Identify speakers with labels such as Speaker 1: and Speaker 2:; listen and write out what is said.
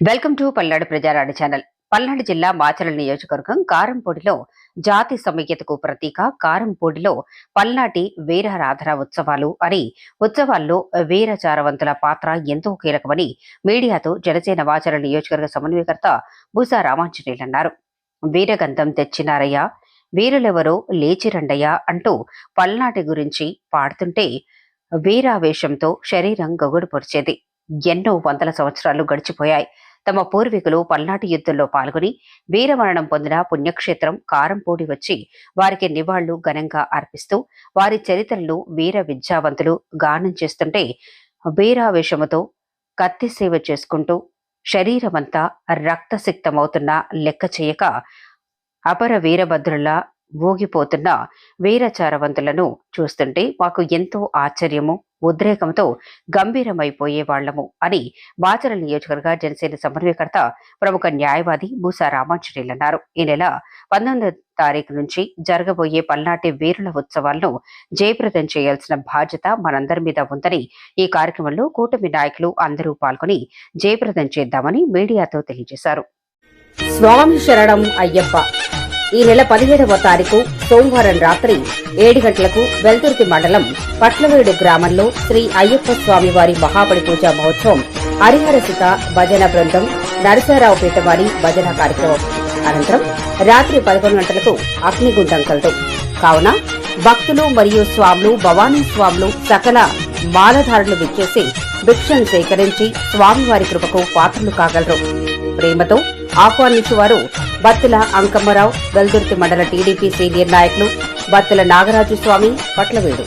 Speaker 1: Welcome to Palnadu Prajarani channel. Palnadu జిల్లా మాచల నియోజకవర్గం కారంపూడిలో జాతి సమైక్యతకు ప్రతీక కారంపూడిలో పల్నాటి వీరారాధన ఉత్సవాలు అని ఉత్సవాల్లో వీరచారవంతుల పాత్ర ఎంతో కీలకమని మీడియాతో జనసేన మాచల నియోజకవర్గ సమన్వయకర్త బూసా రామాంజనేయులు అన్నారు. వీరగంధం తెచ్చినారయ్య వీరులెవరో లేచిరండయ్య అంటూ పల్నాటి గురించి పాడుతుంటే వీరావేశంతో శరీరం గగుడు పొడిచేది ఎన్నో వందల సంవత్సరాలు గడిచిపోయాయి. తమ పూర్వీకులు పల్నాటి యుద్ధంలో పాల్గొని వీరమరణం పొందిన పుణ్యక్షేత్రం కారంపూడి వచ్చి వారికి నివాళులు ఘనంగా అర్పిస్తూ వారి చరిత్రలను వీర విద్యావంతులు గానం చేస్తుంటే వీరావేశముతో కత్తి సేవ చేసుకుంటూ శరీరమంతా రక్తసిక్తమవుతున్నా లెక్క చేయక అపర వీరభద్రుల ఊగిపోతున్న వీరచారవంతులను చూస్తుంటే మాకు ఎంతో ఆశ్చర్యము ఉద్రేకంతో గంభీరమైపోయే వాళ్ళము అని బాచర నియోజకవర్గ జనసేన సమన్వయకర్త ప్రముఖ న్యాయవాది బూసా రామాంజనేయులు అన్నారు. ఈ నెల పంతొమ్మిదో తారీఖు నుంచి జరగబోయే పల్నాటి వీరుల ఉత్సవాలను జయప్రదం చేయాల్సిన బాధ్యత మనందరి మీద ఉందని ఈ కార్యక్రమంలో కూటమి నాయకులు అందరూ పాల్గొని జయప్రదం చేద్దామని మీడియాతో తెలియజేశారు. స్వామి శరణం అయ్యప్ప. ఈ నెల పదిహేడవ తారీఖు సోమవారం రాత్రి ఏడు గంటలకు వెల్దుర్తి మండలం పట్లవేడు గ్రామంలో శ్రీ అయ్యప్ప స్వామి వారి మహాబలి పూజా మహోత్సవం హరిహరసిత భజన బృందం నరసారావుపేట వారి భజన కార్యక్రమం. అనంతరం రాత్రి పదకొండు గంటలకు అగ్నిగుండం కలదు. కావున భక్తులు మరియు స్వాములు భవానీ స్వాములు సకల మాలధారులు విచ్చేసి భిక్షను సేకరించి స్వామివారి కృపకు పాత్రలు కాగలరు. ప్రేమతో ఆహ్వానించువారు బత్తుల అంకమ్మరావు వెల్దుర్తి మండల టీడీపీ సీనియర్ నాయకులు బత్తుల నాగరాజు స్వామి పట్లవేడు.